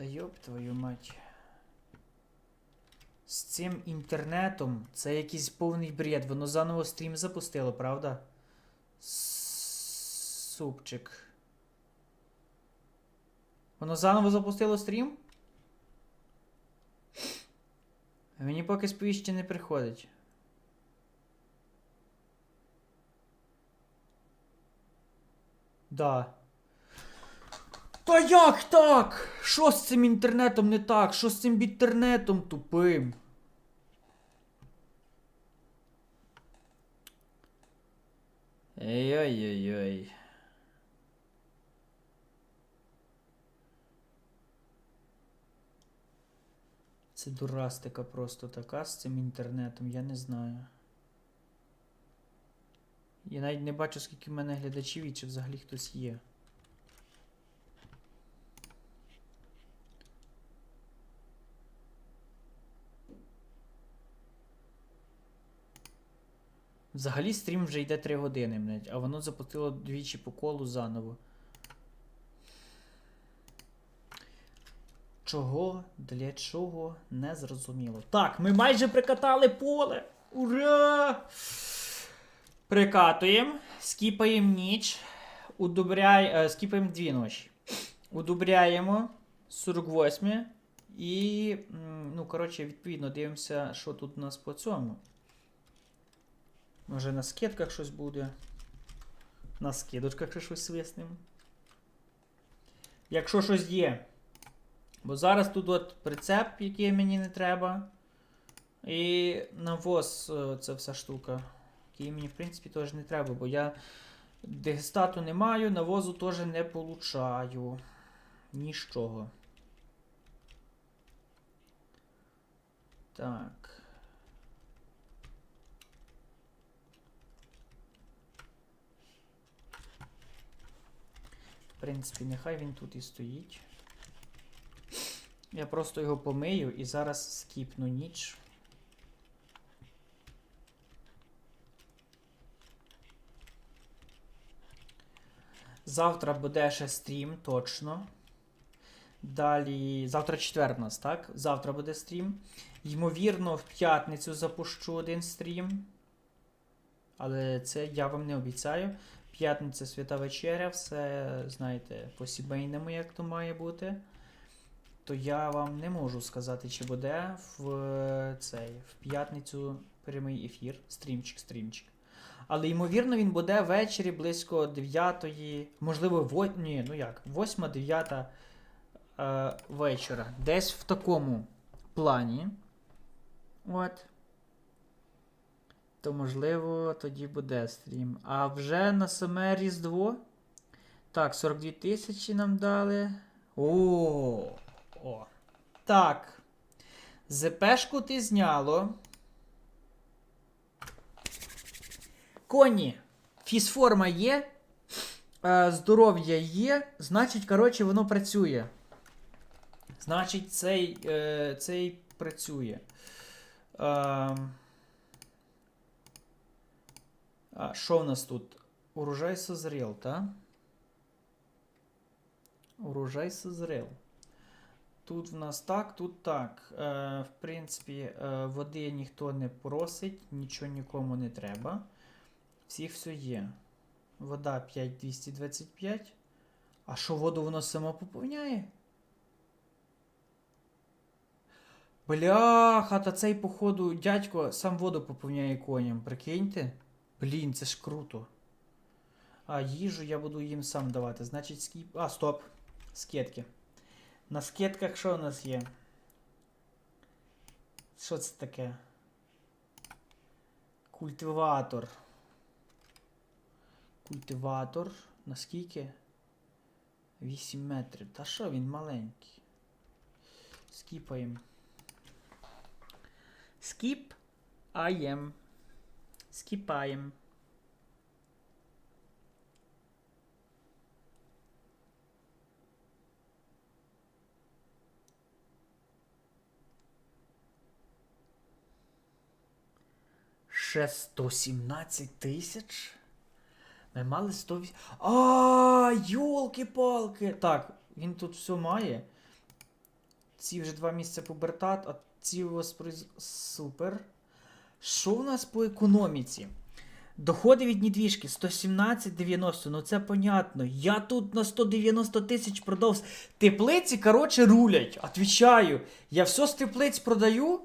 Та йоп твою мать. З цим інтернетом це якийсь повний бред. Воно заново стрім запустило, правда? Супчик. Воно заново запустило стрім? Мені поки сповіщення не приходить. Да. Та як так? Що з цим інтернетом не так? Що з цим бітернетом тупим? Ей-ой-ой-ой. Це дурастика просто така з цим інтернетом, я не знаю. Я навіть не бачу, скільки в мене глядачів і чи взагалі хтось є. Взагалі стрім вже йде 3 години, блядь, а воно запустило двічі по колу заново. Чого? Для чого? Не зрозуміло. Так, ми майже прикатали поле! Ура! Прикатуємо, скіпаємо ніч, удобряй, е, скіпаємо дві ночі. Удобряємо 48 і, ну, коротше, відповідно, дивимося, що тут у нас по цьому. Може на скидках щось буде. На скидочках ще щось виснемо. Якщо щось є. Бо зараз тут от прицеп, який мені не треба. І навоз е, це вся штука. Який мені, в принципі, теж не треба, бо я дегестату не маю, навозу теж не получаю. Нічого. Так. В принципі, нехай він тут і стоїть. Я просто його помию і зараз скіпну ніч. Завтра буде ще стрім, точно. Далі. Завтра четвер у нас, так? Завтра буде стрім. Ймовірно, в п'ятницю запущу один стрім. Але це я вам не обіцяю. П'ятниця свята вечеря, все, знаєте, по сімейному, як то має бути. То я вам не можу сказати, чи буде в е, цей в п'ятницю прямий ефір, стрімчик, стрімчик. Але ймовірно, він буде ввечері близько 9, можливо, во... ні, ну як, 8-9 е, вечора. Десь в такому плані. От. То, можливо, тоді буде стрім. А вже на саме Різдво. Так, 42 тисячі нам дали. О! О. Так. ЗПшку ти зняло. Коні. Фізформа є. е, Здоров'я є. Значить, коротше, воно працює. Значить, цей, е, цей працює. Ем. А, що в нас тут? Урожай созрел, та? Урожай созрел. Тут в нас так, тут так. Е, в принципі, е, води ніхто не просить, нічого нікому не треба. Всіх все є. Вода 5225. А що воду воно само поповняє? Бляха, та цей, походу, дядько сам воду поповняє коням, прикиньте. Блін, це ж круто. А їжу я буду їм сам давати. Значить, скіп. А, стоп. Скетки. На скетках що у нас є? Що це таке? Культиватор. Культиватор. Наскільки? 8 метрів. Та що він маленький? Скіпаємо. Скіп. Аєм. Скіпаємо. Ще 117 тисяч? Ми мали 108. А, йолки-палки! Так, він тут все має. ці вже два місяці пубертат, а ці воспроиз... Супер. Що в нас по економіці? Доходи від недвіжки 117,90. Ну це понятно. Я тут на 190 тисяч продав. Теплиці, коротше, рулять. Отвічаю. Я все з теплиць продаю.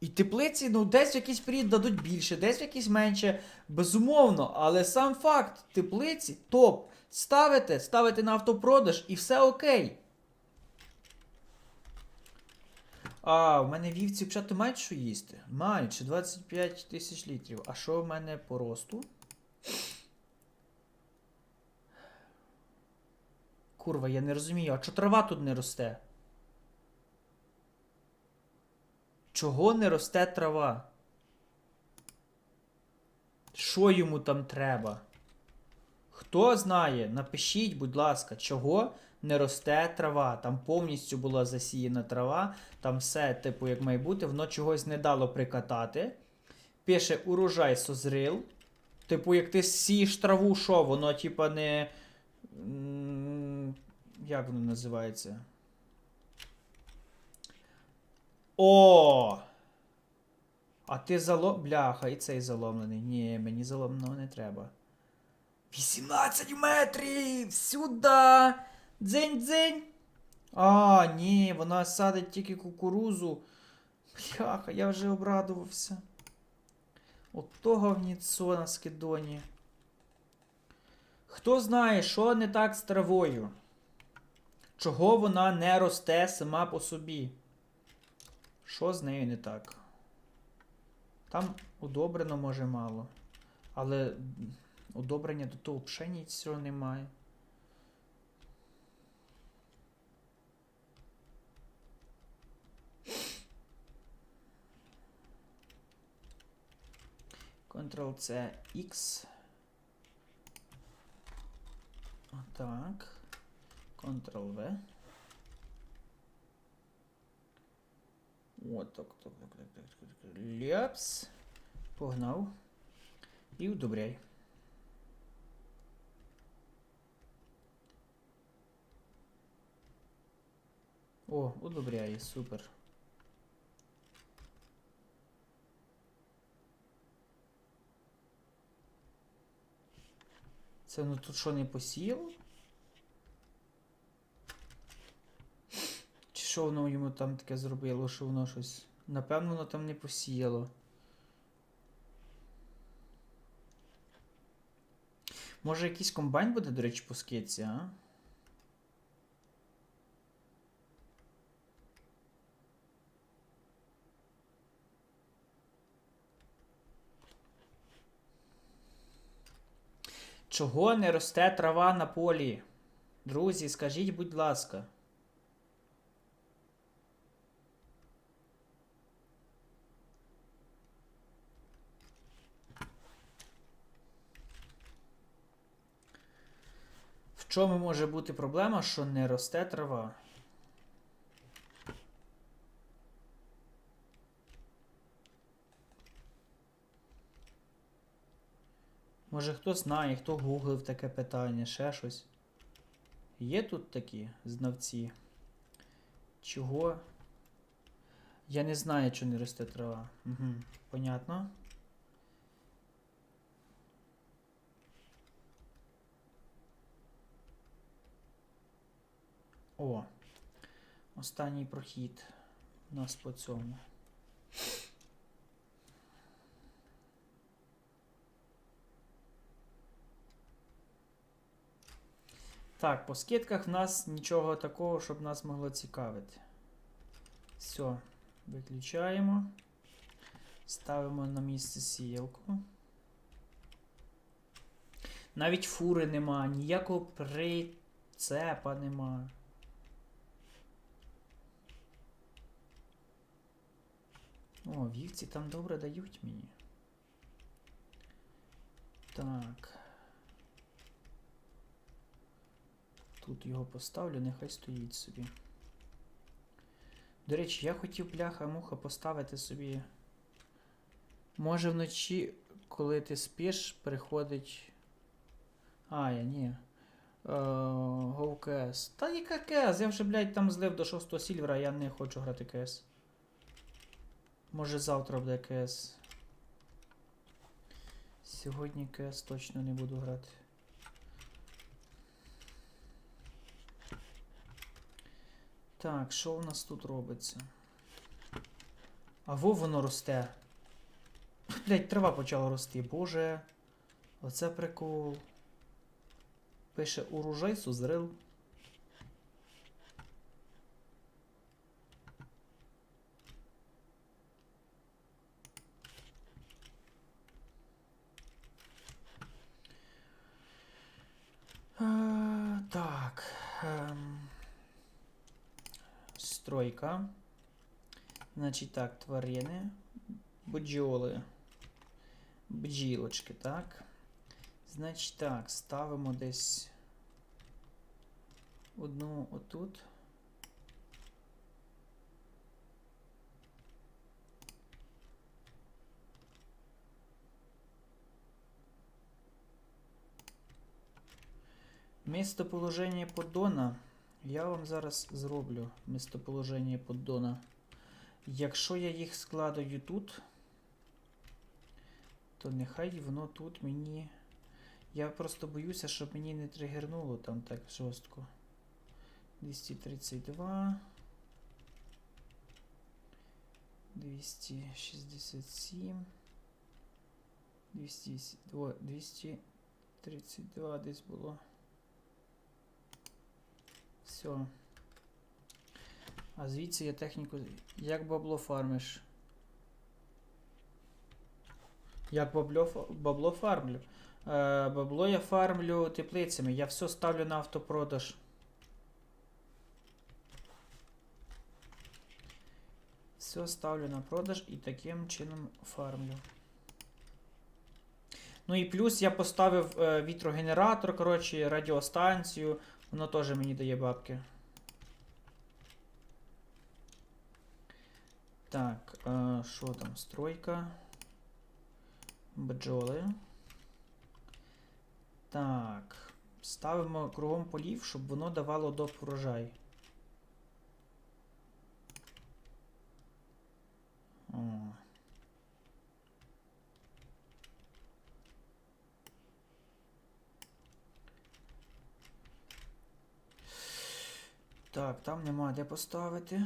І теплиці, ну, десь в якийсь період дадуть більше, десь в якийсь менше. Безумовно. Але сам факт, теплиці топ. Ставите, ставите на автопродаж і все окей. А, в мене вівці взагалі мають що їсти? Мають, ще 25 тисяч літрів. А що в мене по росту? Курва, я не розумію, а чого трава тут не росте? Чого не росте трава? Що йому там треба? Хто знає, напишіть, будь ласка, чого не росте трава. Там повністю була засіяна трава, там все, типу, як має бути, воно чогось не дало прикатати. Пише урожай созрил. Типу, як ти сієш траву, що, воно, типа, не. Як воно називається? О! А ти залом... Бляха, і цей заломлений. Ні, мені заломленого не треба. 18 метрів! Сюди! Дзень-дзень! А, ні, вона садить тільки кукурузу. Бляха, я вже обрадувався. Ото говніцо на скидоні. Хто знає, що не так з травою? Чого вона не росте сама по собі? Що з нею не так? Там удобрено може мало. Але удобрення до того нічого немає. Ctrl-C X. Отак. Ctrl-V. От так, так, так, так, так, так, так. Ляпс. Погнав. І удобряй. О, удобряє, супер. Це ну тут що не посіяло? Чи що воно йому там таке зробило, що воно щось. Напевно, воно там не посіяло. Може якийсь комбайн буде, до речі, по а? Чого не росте трава на полі? Друзі, скажіть, будь ласка. В чому може бути проблема, що не росте трава? Може хто знає, хто гуглив таке питання, ще щось. Є тут такі знавці? Чого? Я не знаю, чого не росте трава. Угу, понятно. О, останній прохід у нас по цьому. Так, по скидках в нас нічого такого, щоб нас могло цікавити. Все, виключаємо. Ставимо на місце сіялку. Навіть фури нема, ніякого прицепа нема. О, вівці там добре дають мені. Так. Тут його поставлю, нехай стоїть собі. До речі, я хотів бляха-муха поставити собі. Може вночі, коли ти спиш, приходить. А, я ні. КС. Та яка КС? Я вже, блядь, там злив до 6 сільвера, я не хочу грати КС. Може завтра буде КС. Сьогодні КС точно не буду грати. Так, що у нас тут робиться? А во воно росте. Блять, трава почала рости. Боже. Оце прикол. Пише урожай сузрив. Е, Так. ем, Стройка. Значить так, тварини. Бджоли. Бджілочки, так. Значить так, ставимо десь одну отут. Містоположення поддона. Я вам зараз зроблю містоположення поддона. Якщо я їх складаю тут, то нехай воно тут мені. Я просто боюся, щоб мені не тригернуло там так жорстко. 232. 267. 202, 232 десь було. Все. А звідси я техніку. Як бабло фармиш? Як бабло, бабло фармлю? Е, бабло я фармлю теплицями. Я все ставлю на автопродаж. Все ставлю на продаж і таким чином фармлю. Ну і плюс я поставив е, вітрогенератор, коротше, радіостанцію. Воно теж мені дає бабки. Так, е, що там? Стройка. Бджоли. Так. Ставимо кругом полів, щоб воно давало доп врожай. О. Так, там нема де поставити.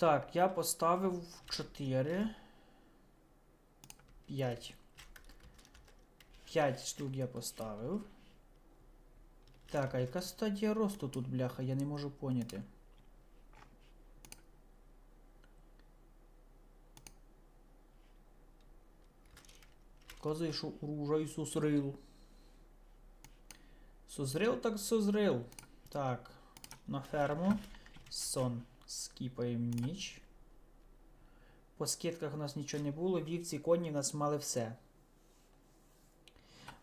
Так, я поставив 4. 5. 5 штук я поставив. Так, а яка стадія росту тут, бляха, я не можу поняти. Кази, що урожай созрил. Созрил, так созрил. Так, на ферму. Сон. Скіпаємо ніч. По скидках у нас нічого не було. Вівці коні в нас мали все.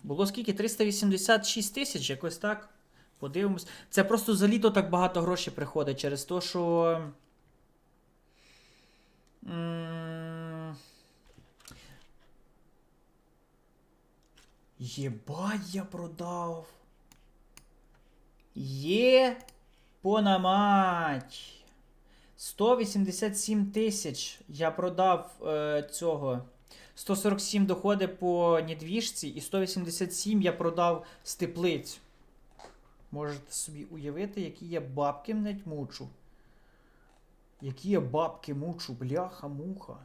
Було скільки? 386 тисяч, якось так. Подивимось. Це просто за літо так багато грошей приходить через те, що. Єбать, я продав. Є пона мать. 187 тисяч я продав е, цього. 147 доходи по недвіжці і 187 я продав з теплиць. Можете собі уявити, які я бабки навіть мучу. Які я бабки мучу, бляха-муха.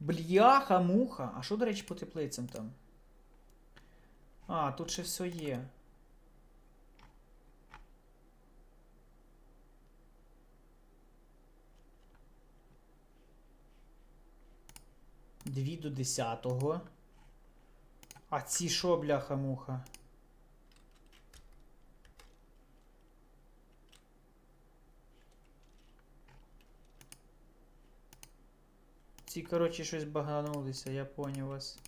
Бляха-муха. А що, до речі, по теплицям там? А, тут ще все є. Дві до десятого. А ці що, бляха-муха? Ці, коротше, щось баганулися, я поняв вас.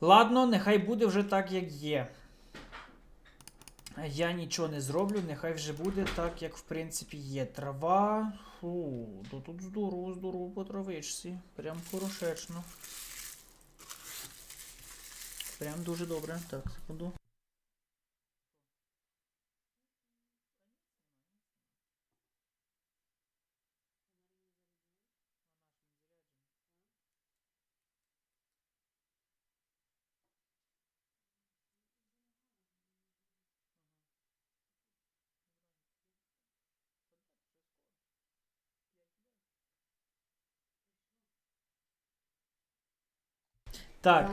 Ладно, нехай буде вже так, як є. Я нічого не зроблю, нехай вже буде так, як в принципі є. Трава. Фу, то тут здорово, здорово по травичці. Прям хорошечно. Прям дуже добре. Так, секунду. Так,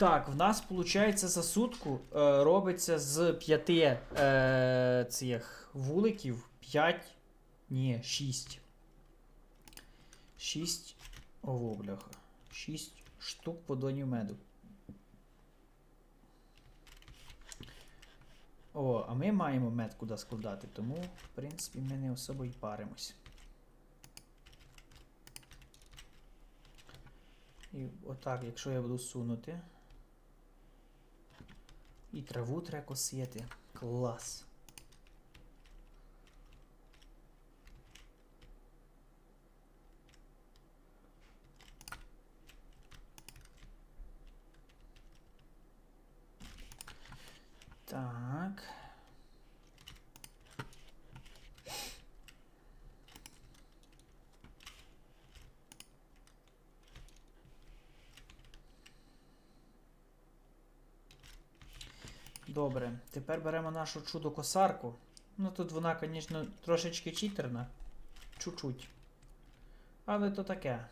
Так, в нас виходить за сутку е, робиться з п'яти е, цих вуликів 5, ні, 6. 6. Ого, бляха. 6 штук подонів меду. О, а ми маємо мед куди складати, тому, в принципі, ми не особо й паримось. І отак, якщо я буду сунути. І траву треба косити. Клас. Так. Добре, тепер беремо нашу чудо-косарку. Ну тут вона, звісно, трошечки читерна. Чуть-чуть. Але то таке.